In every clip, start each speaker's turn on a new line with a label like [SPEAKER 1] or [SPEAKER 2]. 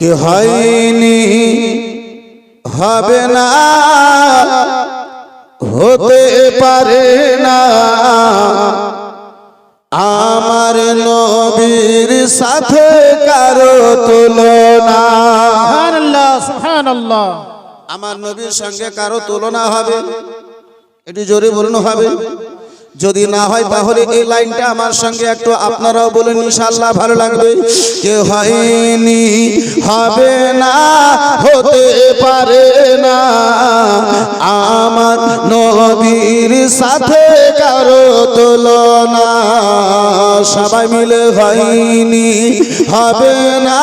[SPEAKER 1] কে হয়নি হবে না হতে পারে না। আমার নবীর সাথে কারও তুলনা। আমার নবীর সঙ্গে কারও তুলনা হবে? এটি জোরে বলুন হবে? যদি না হয় তাহলে এই লাইনটা আমার সঙ্গে একটু আপনারাও বলুন, ইনশাআল্লাহ ভালো লাগবে। কে হয়নি, হবে না, হতে পারে না। আমার নবীর সাথে কারও তুলনা, সবাই মিলে হয়নি, হবে না,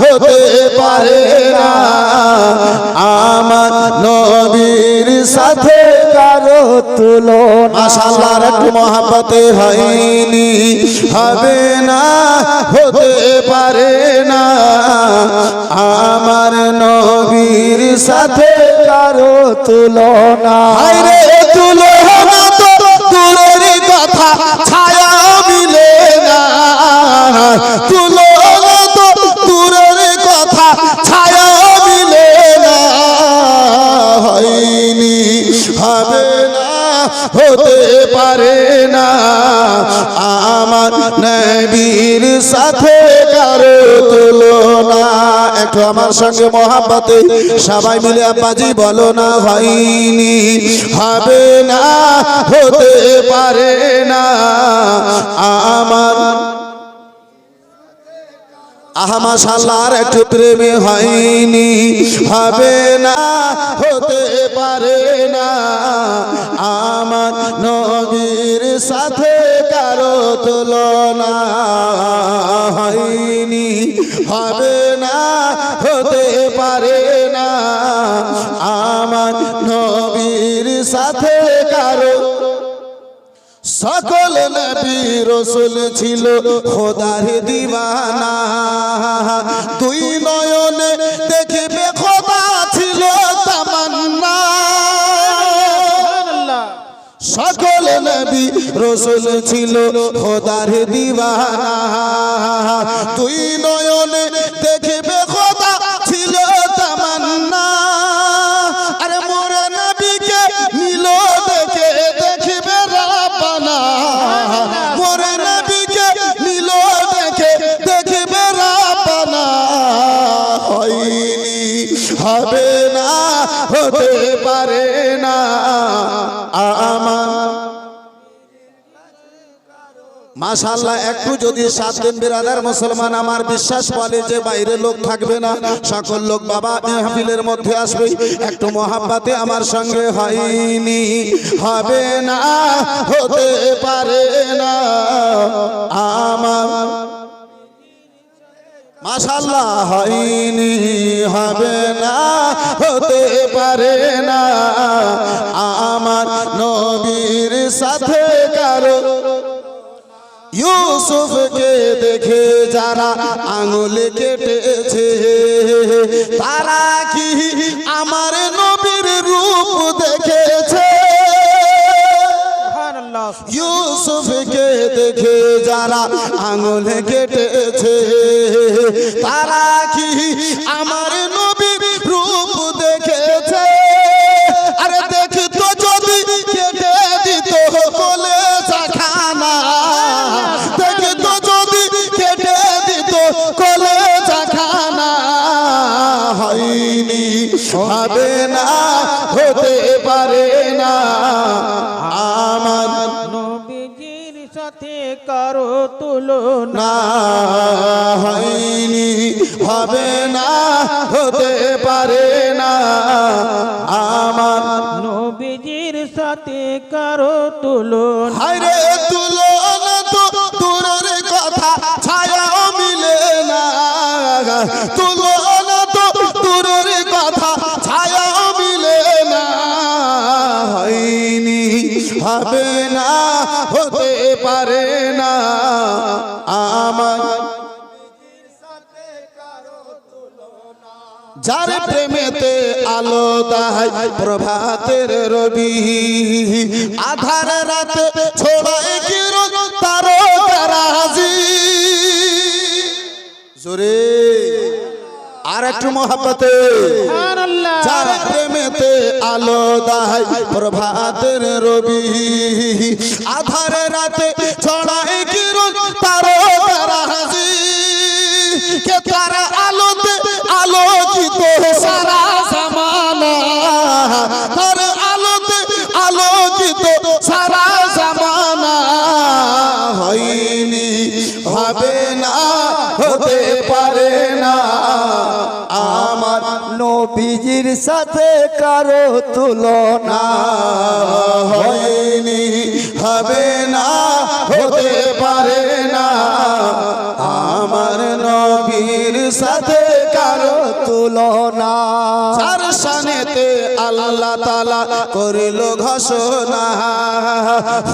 [SPEAKER 1] হতে পারে না। আমার নবীর সাথে কারও তুলনা একটু মহাপতে হয়নি। হবে না হতে পারে না। আমার নবীর সাথে কারও তুলনা। তুলনা। একটু আমার সঙ্গে মহাব্বতে। সবাই মিলে, আব্বাজি, বলো না হয়নি হবে না, হতে পারে না। আমার আহমা সাল্লার একটু প্রেমে হয়নি, হবে না, হতে পারে না। আমার নবীর সাথে কারও তুলনা আমার নবীর সাথে কারও। সকল নবী রসুল ছিল খোদার দিবানা। দুই নয়নে দেখবে খোদা ছিল তামান্না। সকল নবী রসুল ছিল খোদার দিবানা। দুই নয়নে দেখবে মাশাল্লাহ একটু যদি সাত দিন বিরাদার মুসলমান আমার বিশ্বাস বলে যে বাইরে লোক থাকবে না, সকল লোক বাবা মেহফিলের মধ্যে আসবে, একটু মহাব্বাতে আমার সঙ্গে হয়নি, হবে না, হতে পারে না, আমার মাশাল্লাহ হয়নি, হবে না, হতে পারে না, আমার নবীর সাথে কারও ইউসুফকে দেখে যারা আঙুল কেটেছে তারা কি আমার নবীর রূপ দেখেছে?
[SPEAKER 2] সুবহানাল্লাহ
[SPEAKER 1] ইউসুফকে দেখে যারা আঙুল কেটেছে তারা কি আমার হবে না হতে পারে না। আমার
[SPEAKER 2] নবীজির সাথে কারও তুলনা
[SPEAKER 1] না হয়নি হবে না হতে পারে না। আমার
[SPEAKER 2] নবীজির সাথে কারও তুলনা
[SPEAKER 1] যার প্রেমেতে আলো দায় প্রভাতের রবি। আধার রাতে ছোড়ায় কিরণ তারো কারাজি জোরে। আর একটু
[SPEAKER 2] সুবহানাল্লাহ।
[SPEAKER 1] যার প্রেমেতে আলো দায় প্রভাতের রবি। আধারে রাতে ছড়ায় কিরণ তারো তারা হাসি কে তারা আলোকিত সারা জামানা হয়নি। হবে না হতে পারে না। আমার
[SPEAKER 3] নবীজির সাথে কারও তুলনা
[SPEAKER 1] করিল ঘোষণা,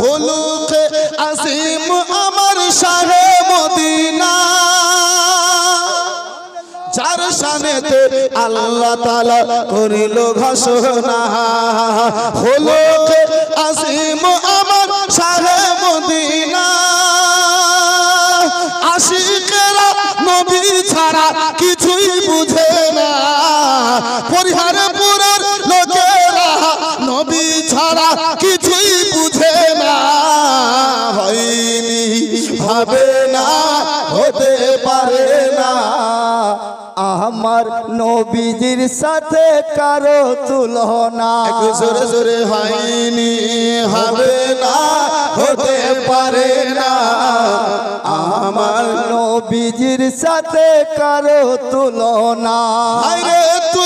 [SPEAKER 1] হলুকে আসিম আমার সাহে মদিনা। চার সানেতে আল্লাহ তালা করিল ঘোষণা, হলুকে আসিম আমার সাহে
[SPEAKER 3] আমার নবীজির সাথে কারও তুলনা
[SPEAKER 1] জোরে জোরে হয়নি হবে না হতে পারে না। আমার
[SPEAKER 3] নবীজির সাথে কারও তুলনা।
[SPEAKER 1] আরে তুলনা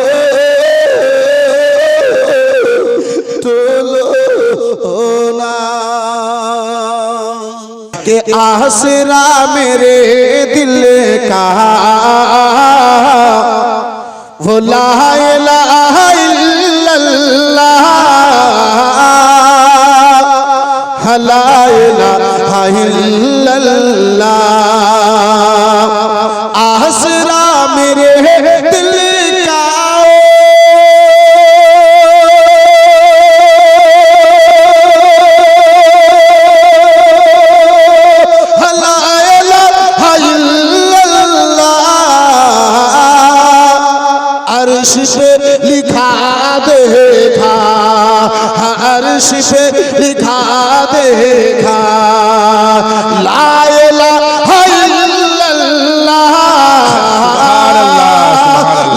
[SPEAKER 1] के आसरा मेरे दिल का वो इल्लल्लाह अर्श पे लिखा देखा अर्श पे लिखा देखा ला इलाहा इल्लल्लाह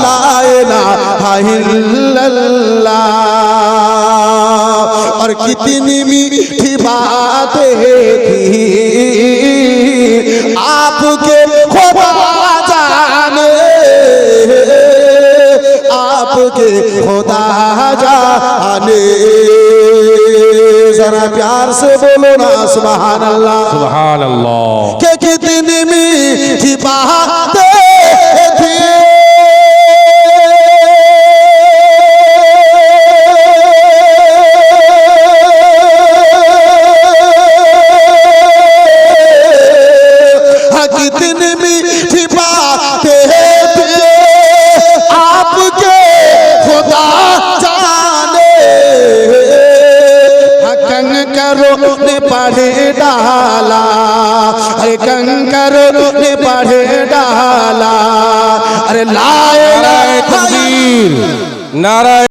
[SPEAKER 1] ला इलाहा इल्लल्लाह और कितनी मीठी बातें थी आपके खुदा जाने जरा प्यार से बोलो ना सुबहान अल्लाह
[SPEAKER 4] सुभान अल्लाह
[SPEAKER 1] के कितनी मीठी बातें कंकरों ने पढ़े डाला अरे कंकरों ने पढ़े डाला अरे लाए
[SPEAKER 4] नाराय तकबीर नाराय